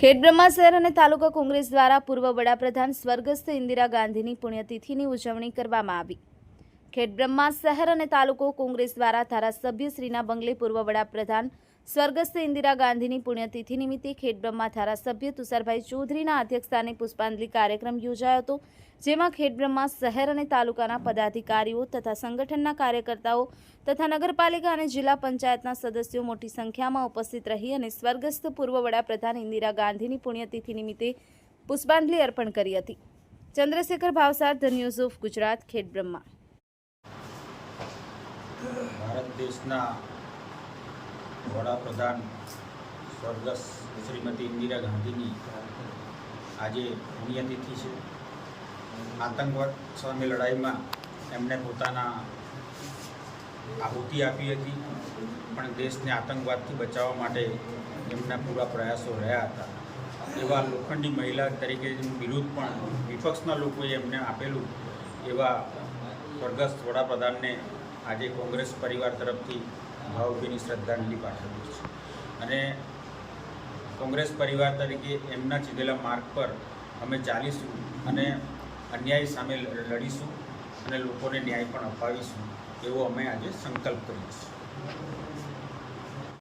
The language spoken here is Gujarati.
ખેડબ્રહ્મા શહેર અને તાલુકા કોંગ્રેસ દ્વારા પૂર્વ વડાપ્રધાન સ્વર્ગસ્થ ઇન્દિરા ગાંધીની પુણ્યતિથિની ઉજવણી કરવામાં આવી. ખેડબ્રહ્મા શહેર અને તાલુકો કોંગ્રેસ દ્વારા ધારાસભ્ય શ્રીના બંગલે પૂર્વ વડાપ્રધાન સ્વર્ગસ્થ ઇન્દિરા ગાંધીની પુણ્યતિથિ નિમિત્તે ખેડબ્રહ્મા ધારાસભ્ય તુષારભાઈ ચૌધરીના અધ્યક્ષસ્થાને પુષ્પાંજલિ કાર્યક્રમ યોજાયો હતો, જેમાં ખેડબ્રહ્મા શહેર અને તાલુકાના પદાધિકારીઓ તથા સંગઠનના કાર્યકર્તાઓ તથા નગરપાલિકા અને જિલ્લા પંચાયતના સદસ્યો મોટી સંખ્યામાં ઉપસ્થિત રહી અને સ્વર્ગસ્થ પૂર્વ વડાપ્રધાન ઇન્દિરા ગાંધીની પુણ્યતિથિ નિમિત્તે પુષ્પાંજલિ અર્પણ કરી હતી. Chandrashekhar Bhavsar, the news of Gujarat, Khedbrahma. Bharat દેશના વડાપ્રધાન સ્વર્ગસ્થ શ્રીમતી ઇન્દિરા ગાંધીની આજે પુણ્યતિથિ છે. આતંકવાદ સામે લડાઈમાં એમણે પોતાના આહુતિ આપી હતી, પણ દેશને આતંકવાદથી બચાવવા માટે એમના પૂરા પ્રયાસો રહ્યા હતા. એવા લોખંડી મહિલા તરીકે વિરુદ્ધ પણ વિપક્ષના લોકોએ એમને આપેલું એવા સ્વર્ગસ્થ વડાપ્રધાનને આજે કોંગ્રેસ પરિવાર તરફથી ભાવભીની શ્રદ્ધાંજલિ પાઠવી છે. અને કોંગ્રેસ પરિવાર તરીકે એમના ચીધેલા માર્ગ પર અમે ચાલીશું અને અન્યાય સામે લડીશું અને લોકોને ન્યાય પણ અપાવીશું એવો અમે આજે સંકલ્પ કરીએ છીએ.